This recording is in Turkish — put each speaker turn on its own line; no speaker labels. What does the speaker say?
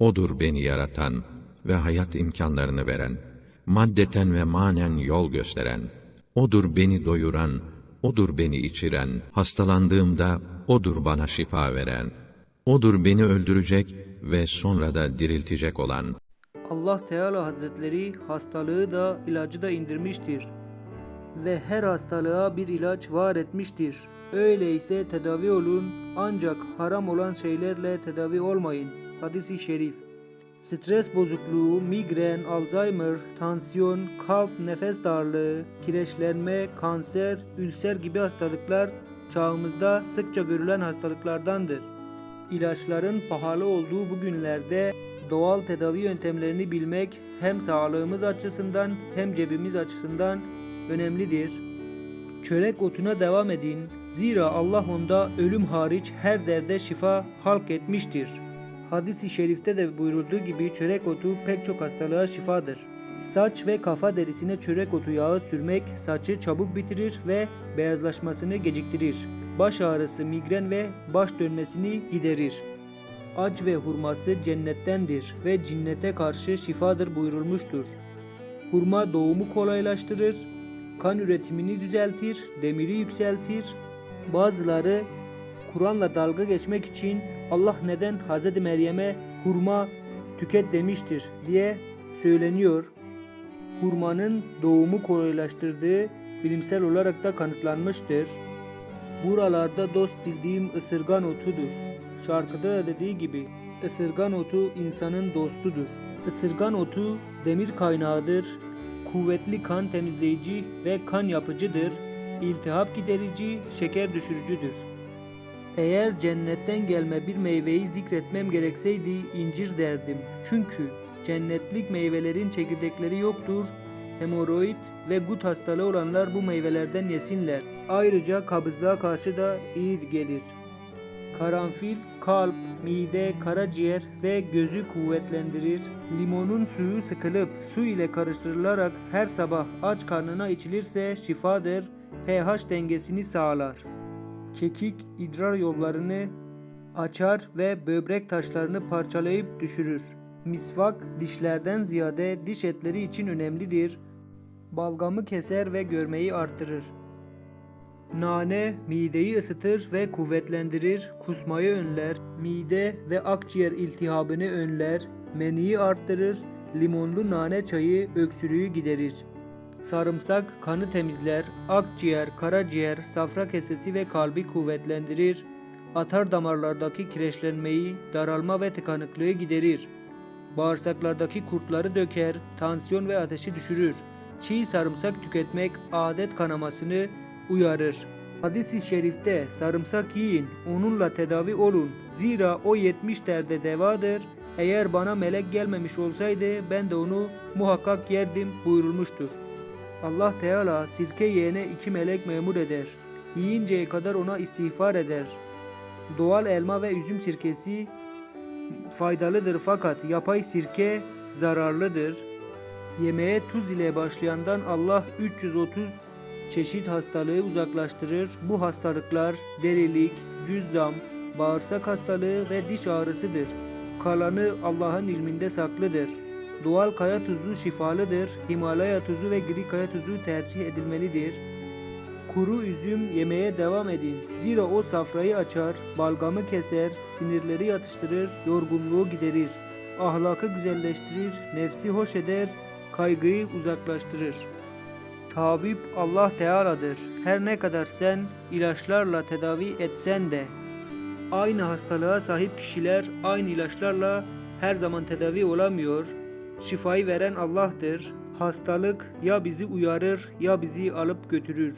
O'dur beni yaratan ve hayat imkanlarını veren, maddeten ve manen yol gösteren. O'dur beni doyuran, O'dur beni içiren, hastalandığımda O'dur bana şifa veren. O'dur beni öldürecek ve sonra da diriltecek olan.
Allah Teala Hazretleri hastalığı da ilacı da indirmiştir. Ve her hastalığa bir ilaç var etmiştir. Öyleyse tedavi olun ancak haram olan şeylerle tedavi olmayın. Hadis-i şerif. Stres bozukluğu, migren, Alzheimer, tansiyon, kalp, nefes darlığı, kireçlenme, kanser, ülser gibi hastalıklar çağımızda sıkça görülen hastalıklardandır. İlaçların pahalı olduğu bu günlerde doğal tedavi yöntemlerini bilmek hem sağlığımız açısından hem cebimiz açısından önemlidir. Çörek otuna devam edin. Zira Allah onda ölüm hariç her derde şifa halk etmiştir. Hadis-i şerifte de buyurulduğu gibi çörek otu pek çok hastalığa şifadır. Saç ve kafa derisine çörek otu yağı sürmek saçı çabuk bitirir ve beyazlaşmasını geciktirir. Baş ağrısı, migren ve baş dönmesini giderir. Ac ve hurması cennettendir ve cinnete karşı şifadır buyurulmuştur. Hurma doğumu kolaylaştırır, kan üretimini düzeltir, demiri yükseltir. Bazıları Kur'an'la dalga geçmek için Allah neden Hz. Meryem'e hurma tüket demiştir diye söyleniyor. Hurmanın doğumu kolaylaştırdığı bilimsel olarak da kanıtlanmıştır. Buralarda dost bildiğim ısırgan otudur. Şarkıda da dediği gibi ısırgan otu insanın dostudur. Isırgan otu demir kaynağıdır. Kuvvetli kan temizleyici ve kan yapıcıdır. İltihap giderici, şeker düşürücüdür. Eğer cennetten gelme bir meyveyi zikretmem gerekseydi incir derdim. Çünkü cennetlik meyvelerin çekirdekleri yoktur. Hemoroid ve gut hastalığı olanlar bu meyvelerden yesinler. Ayrıca kabızlığa karşı da iyi gelir. Karanfil, kalp, mide, karaciğer ve gözü kuvvetlendirir. Limonun suyu sıkılıp su ile karıştırılarak her sabah aç karnına içilirse şifadır, pH dengesini sağlar. Kekik idrar yollarını açar ve böbrek taşlarını parçalayıp düşürür. Misvak dişlerden ziyade diş etleri için önemlidir. Balgamı keser ve görmeyi artırır. Nane mideyi ısıtır ve kuvvetlendirir, kusmayı önler, mide ve akciğer iltihabını önler, meniyi arttırır, limonlu nane çayı öksürüğü giderir. Sarımsak kanı temizler, akciğer, karaciğer, safra kesesi ve kalbi kuvvetlendirir, atar damarlardaki kireçlenmeyi, daralma ve tıkanıklığı giderir. Bağırsaklardaki kurtları döker, tansiyon ve ateşi düşürür. Çiğ sarımsak tüketmek adet kanamasını uyarır. Hadis-i şerifte sarımsak yiyin, onunla tedavi olun. Zira o 70 derde devadır. Eğer bana melek gelmemiş olsaydı ben de onu muhakkak yerdim buyurulmuştur. Allah Teala sirke yiyene iki melek memur eder. Yiyinceye kadar ona istiğfar eder. Doğal elma ve üzüm sirkesi faydalıdır fakat yapay sirke zararlıdır. Yemeğe tuz ile başlayandan Allah 330 çeşit hastalığı uzaklaştırır. Bu hastalıklar derilik, cüzzam, bağırsak hastalığı ve diş ağrısıdır. Kalanı Allah'ın ilminde saklıdır. Doğal kaya tuzu şifalıdır. Himalaya tuzu ve gri kaya tuzu tercih edilmelidir. Kuru üzüm yemeye devam edin. Zira o safrayı açar, balgamı keser, sinirleri yatıştırır, yorgunluğu giderir. Ahlakı güzelleştirir, nefsi hoş eder, kaygıyı uzaklaştırır. Tabip Allah Teala'dır. Her ne kadar sen ilaçlarla tedavi etsen de aynı hastalığa sahip kişiler aynı ilaçlarla her zaman tedavi olamıyor. Şifayı veren Allah'tır. Hastalık ya bizi uyarır ya bizi alıp götürür.